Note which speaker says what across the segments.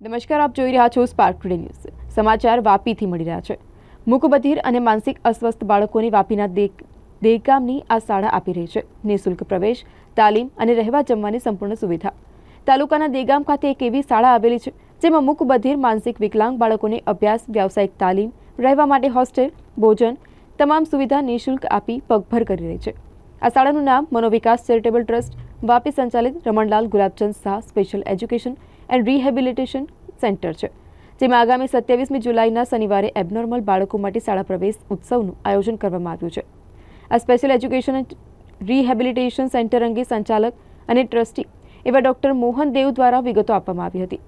Speaker 1: નમસ્કાર, આપ જોઈ રહ્યા છો સ્પાર્ક ટુડે ન્યૂઝ સમાચાર વાપીથી મળી રહ્યા છે. મુકબધિર અને માનસિક અસ્વસ્થ બાળકોને વાપીના દહેગામની આ શાળા આપી રહી છે. નિઃશુલ્ક પ્રવેશ, તાલીમ અને રહેવા જમવાની સંપૂર્ણ સુવિધા. તાલુકાના દેગામ ખાતે એક એવી શાળા આવેલી છે, જેમાં મુકબધિર માનસિક વિકલાંગ બાળકોને અભ્યાસ, વ્યાવસાયિક તાલીમ, રહેવા માટે હોસ્ટેલ, ભોજન તમામ સુવિધા નિઃશુલ્ક આપી પગભર કરી રહી છે. આ શાળાનું નામ મનોવિકાસ ચેરિટેબલ ટ્રસ્ટ, વાપી સંચાલિત Ramanlal Gulabchand Shah special education and rehabilitation centre છે, જેમાં આગામી સત્યાવીસમી જુલાઈના શનિવારે એબનોર્મલ બાળકો માટે શાળા પ્રવેશ ઉત્સવનું આયોજન કરવામાં આવ્યું છે. આ સ્પેશિયલ એજ્યુકેશન રિહેબિલિટેશન સેન્ટર અંગે સંચાલક અને ટ્રસ્ટી એવા ડૉક્ટર મોહન દેવ દ્વારા વિગતો આપવામાં આવી હતી.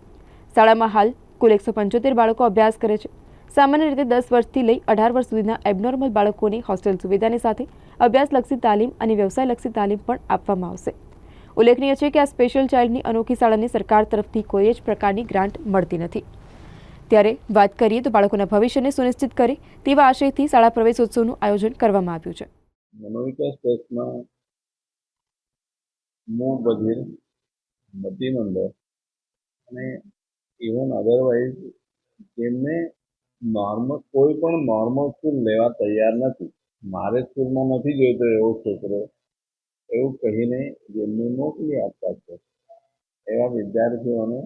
Speaker 1: શાળામાં હાલ કુલ એકસો પંચોતેર બાળકો અભ્યાસ કરે છે. સામાન્ય રીતે દસ વર્ષથી લઈ અઢાર વર્ષ સુધીના એબનોર્મલ બાળકોની હોસ્ટેલ સુવિધાની સાથે અભ્યાસલક્ષી તાલીમ અને વ્યવસાયલક્ષી તાલીમ પણ આપવામાં આવશે. ઉલ્લેખનીય છે કે આ સ્પેશિયલ ચાઇલ્ડની અનોખી શાળાને સરકાર તરફથી કોઈ જ પ્રકારની ગ્રાન્ટ મળતી નથી. ત્યારે વાત કરીએ તો બાળકોના ભવિષ્યને સુનિશ્ચિત કરે તેવા આશયથી શાળા પ્રવેશોત્સવનું આયોજન કરવામાં આવ્યું છે.
Speaker 2: મનોવિકાસ ટ્રસ્ટમાં મૂળ બધિર મતિમંદર અને ઇવન અધરવાઇઝ જેમને નોર્મલ કોઈ પણ નોર્મલ સ્કૂલ લેવા તૈયાર નથી. મારે સ્કૂલમાં નથી જોઈતો એવો છોકરો એવું કહીને જેમને મોકલી આપતા છે, એવા વિદ્યાર્થીઓને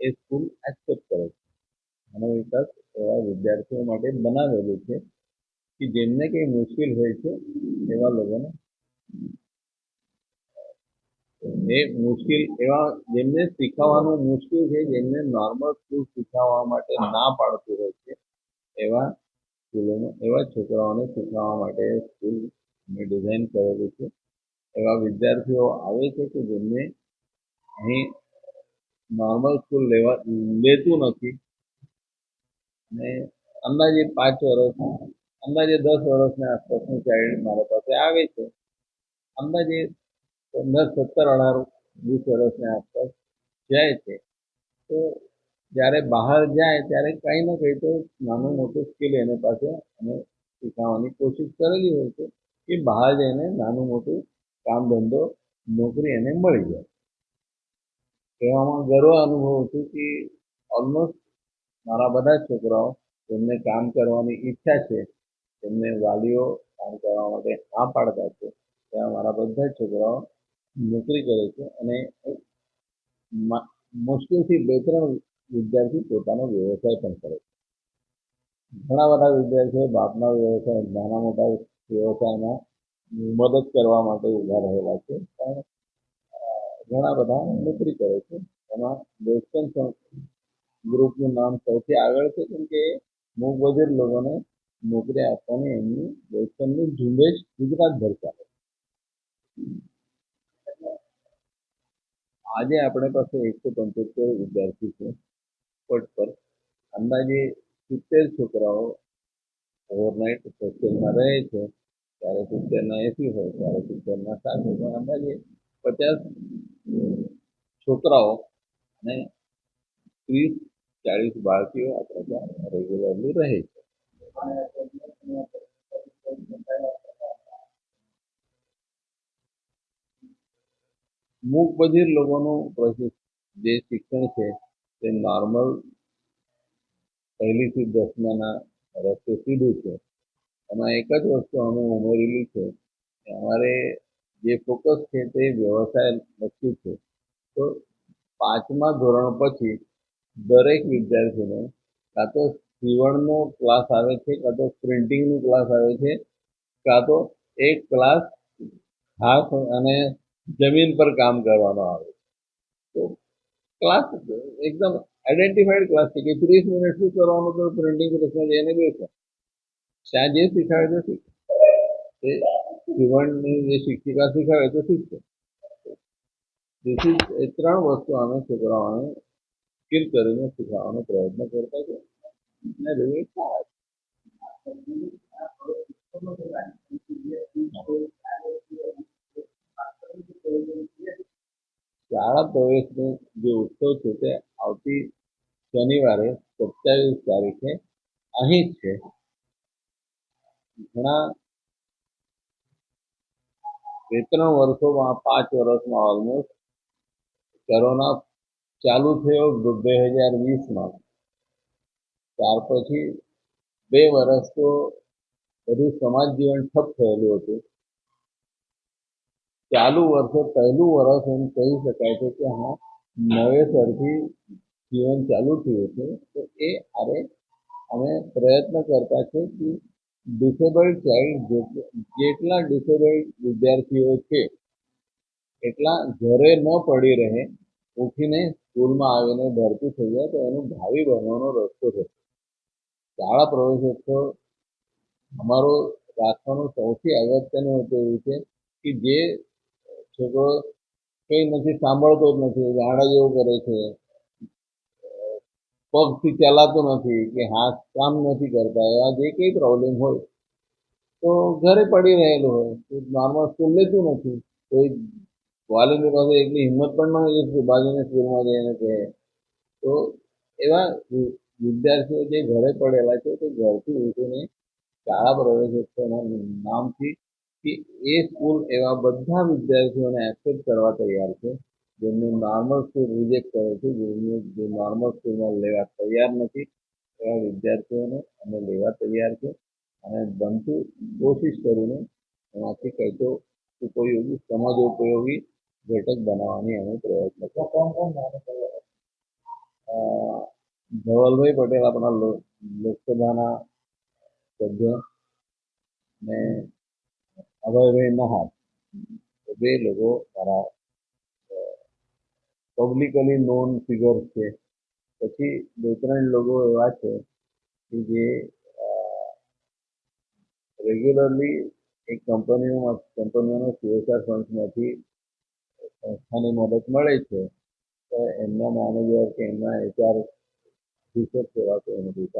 Speaker 2: એ સ્કૂલ એક્સેપ્ટ કરે છે. મનોવિકાસ એવા વિદ્યાર્થીઓ માટે બનાવેલું છે કે જેમને કંઈ મુશ્કેલ હોય છે, એવા લોકોને એ મુશ્કેલ, એવા જેમને શીખવવાનું મુશ્કેલ છે, જેમને નોર્મલ સ્કૂલ શીખવવા માટે ના પાડતું હોય છે, એવા સ્કૂલોમાં, એવા છોકરાઓને શીખવવા માટે સ્કૂલ મેં ડિઝાઇન કરેલી છે. એવા વિદ્યાર્થીઓ આવે છે કે જેમને અહીં નોર્મલ સ્કૂલ લેવા લેતું નથી. અને અંદાજે પાંચ વર્ષ, અંદાજે દસ વર્ષની આસપાસનું ચાઇલ્ડ મારા પાસે આવે છે. અંદાજે પંદર, સત્તર, અઢાર, વીસ વર્ષની આસપાસ જાય છે. તો જ્યારે બહાર જાય ત્યારે કંઈ ને કંઈ તો નાનું મોટું સ્કિલ એની પાસે અને શીખવવાની કોશિશ કરેલી હોય છે. કે બહાર જઈને નાનું મોટું કામ ધંધો, નોકરી એને મળી જાય. કહેવામાં ગર્વ અનુભવું છું કે ઓલમોસ્ટ મારા બધા છોકરાઓ જેમને કામ કરવાની ઈચ્છા છે, તેમને વાલીઓ કામ કરવા માટે હા પાડતા છે. ત્યાં મારા બધા જ છોકરાઓ નોકરી કરે છે અને મુશ્કેલથી બે ત્રણ વિદ્યાર્થી પોતાનો વ્યવસાય પણ કરે છે. ઘણા બધા વિદ્યાર્થીઓ બાપના વ્યવસાય, નાના મોટા વ્યવસાયમાં મદદ કરવા માટે ઊભા રહેલા છે. પણ ઘણા બધા નોકરી કરે છે. એમાં વેસ્ટર્ન ગ્રુપનું નામ સૌથી આગળ છે, કેમ કે મૂક બધિર લોકોને નોકરી આપવાની એમની વેસ્ટર્નની ઝુંબેશ ગુજરાતભર ચાલે આજે આપણે પાસે એકસો પંચોતેર વિદ્યાર્થી છે, પટ પર. અંદાજે સિત્તેર છોકરાઓ ઓવરનાઇટ હોસ્ટેલમાં રહે છે. ત્યારે સિત્તેરના એસી હોય, ત્યારે સિત્તેરના સાત હોય પણ અંદાજે પચાસ છોકરાઓ અને ત્રીસ, ચાલીસ બાળકીઓ આપણે ત્યાં રેગ્યુલરલી રહે છે. મૂક લોકોનું જે શિક્ષણ છે, તે નોર્મલ પહેલીથી દસમાના રસ્તે સીધું છે. એમાં એક જ વસ્તુ અમે ઉમેરેલી છે કે અમારે જે ફોકસ છે તે વ્યવસાય લક્ષી છે. તો પાંચમા ધોરણ પછી દરેક વિદ્યાર્થીને કાં તો સીવણનો ક્લાસ આવે છે, કાં તો પ્રિન્ટિંગનો ક્લાસ આવે છે, કાં તો એક ક્લાસ હાથ અને જમીન પર કામ કરવાનો આવે છે. તો ક્લાસ એકદમ આઈડેન્ટિફાઈડ ક્લાસ છે કે ત્રીસ મિનિટ શું કરવાનું તો પ્રિન્ટિંગ પ્રેસમાં જઈને બેસો ત્યાં જે શીખાવે તો શીખે સીવણની જે શિક્ષિકા શીખાવે તો શીખશે જેથી એ ત્રણ વસ્તુ અમે છોકરાઓને સ્કિલ કરીને શીખવવાનો પ્રયત્ન કરતા છે અને રિઝલ્ટ સારા શાળા પ્રવેશનો જે ઉત્સવ છે તે આવતી શનિવારે સત્યાવીસ તારીખે અહીં જ છે. ઘણા બે ત્રણ વર્ષોમાં, પાંચ વર્ષમાં ઓલમોસ્ટ કોરોના ચાલુ થયો બે હજાર વીસમાં. ત્યાર પછી બે વર્ષ તો બધું સમાજ જીવન ઠપ થયેલું હતું. ચાલુ વર્ષે પહેલું વર્ષ એમ કહી શકાય છે કે હા નવેસરથી જીવન ચાલુ થયું છે, તો એ આરે અમે પ્રયત્ન કરતા છે કે ડિસેબલ્ડ ચાઇલ્ડ જેટલા ડિસેબલ્ડ વિદ્યાર્થીઓ છે, એટલા ઘરે ન પડી રહે, ઉઠીને સ્કૂલમાં આવીને ભરતી થઈ જાય તો એનું ભાવિ બનવાનો રસ્તો છે. શાળા પ્રવેશોત્સવ અમારો રાખવાનો સૌથી અગત્યનું હતું એવું છે કે જે છોકરો કંઈ નથી, સાંભળતો જ નથી ગાડા જેવું કરે છે. પગથી ચલાતો નથી કે હાથ કામ નથી કરતા, એવા જે કંઈ પ્રોબ્લેમ હોય. તો ઘરે પડી રહેલું હોય નોર્મલ સ્કૂલ લેતું નથી. કોઈ વાલીની પાસે એટલી હિંમત પણ ન હોય બાજુની સ્કૂલમાં જઈને કહે. તો એવા વિદ્યાર્થીઓ જે ઘરે પડેલા છે, તે ઘરથી ઉઠીને શાળા પ્રવેશોત્સવના નામથી કે એ સ્કૂલ એવા બધા વિદ્યાર્થીઓને એક્સેપ્ટ કરવા તૈયાર છે જેમને નોર્મલ સ્કૂલ રિજેક્ટ કરે છે જેમને જે નોર્મલ સ્કૂલમાં લેવા તૈયાર નથી એવા વિદ્યાર્થીઓને અમે લેવા તૈયાર છે. અને બનતું કોશિશ કરીને એમાંથી કંઈ તો ઉપયોગી સમાજ ઉપયોગી ઘટક બનાવવાની અમે પ્રયત્ન કરીએ. કોણ કોણ ધવલભાઈ પટેલ આપણા લોકસભાના સભ્ય ને અભયભાઈ નહાર એ બે લોકો મારા પબ્લિકલી નોન ફિગર છે. પછી બે ત્રણ લોકો એવા છે કે જે રેગ્યુલરલી એક કંપનીઓમાં, કંપનીઓનો સીએસઆર ફંડ્સમાંથી સંસ્થાની મદદ મળે છે. તો એમના મેનેજર કે એમના એચઆર ઓફિસર સેવા કોઈ નથી